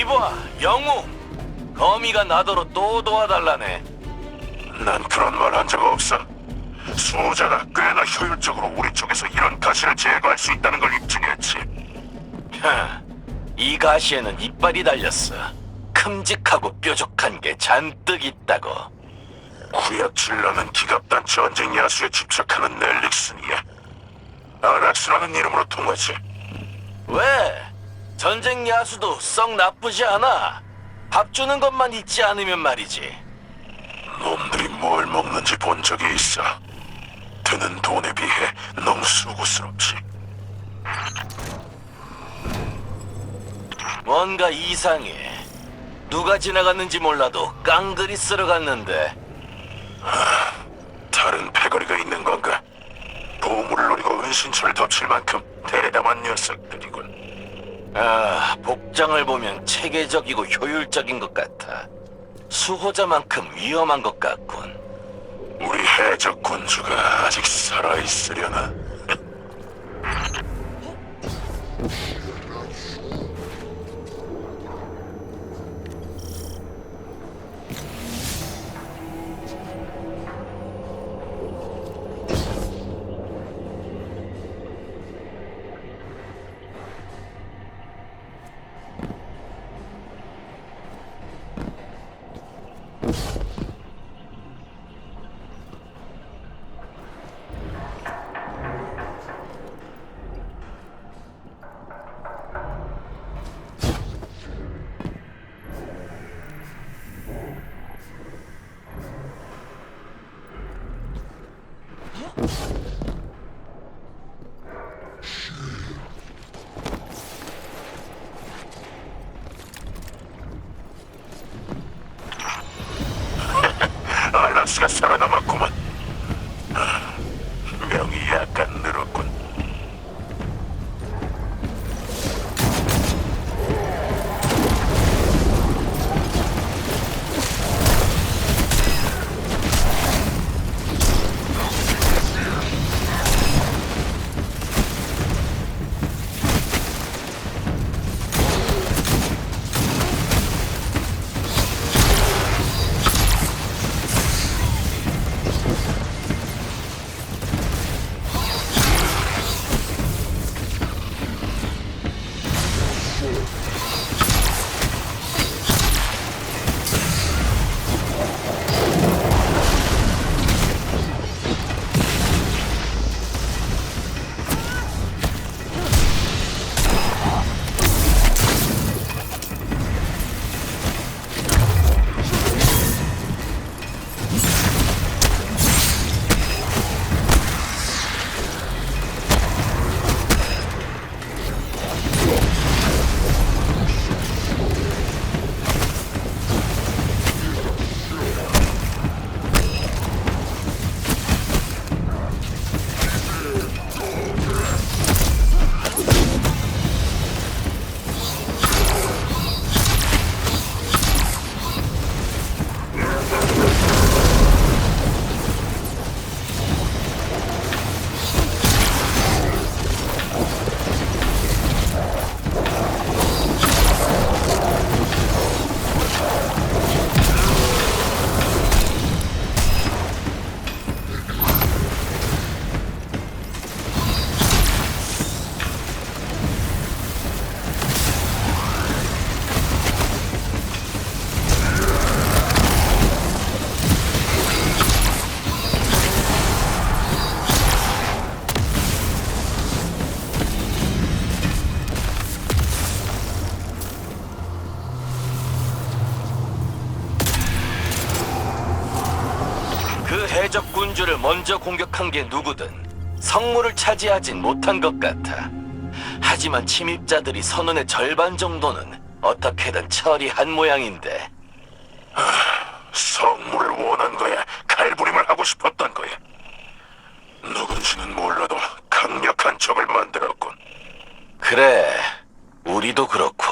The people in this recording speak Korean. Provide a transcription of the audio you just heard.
이봐, 영웅. 거미가 나더러 또 도와달라네. 난 그런 말 한 적 없어. 수호자가 꽤나 효율적으로 우리 쪽에서 이런 가시를 제거할 수 있다는 걸 입증했지. 하, 이 가시에는 이빨이 달렸어. 큼직하고 뾰족한 게 잔뜩 있다고. 구약질라는 기갑단 전쟁 야수에 집착하는 넬릭슨이야. 아낙스라는 이름으로 통하지. 왜? 전쟁 야수도 썩 나쁘지 않아. 밥 주는 것만 잊지 않으면 말이지. 놈들이 뭘 먹는지 본 적이 있어. 드는 돈에 비해 너무 수고스럽지. 뭔가 이상해. 누가 지나갔는지 몰라도 깡그리 쓸어갔는데 다른 패거리가 있는 건가? 보물을 노리고 은신처를 덮칠 만큼 대담한 녀석들이군. 아, 복장을 보면 체계적이고 효율적인 것 같아. 수호자만큼 위험한 것 같군. 우리 해적 군주가 아직 살아있으려나? 해적 군주를 먼저 공격한 게 누구든 성물을 차지하진 못한 것 같아. 하지만 침입자들이 선원의 절반 정도는 어떻게든 처리한 모양인데 성물을 원한 거야. 칼부림을 하고 싶었던 거야. 누군지는 몰라도 강력한 적을 만들었군. 그래 우리도 그렇고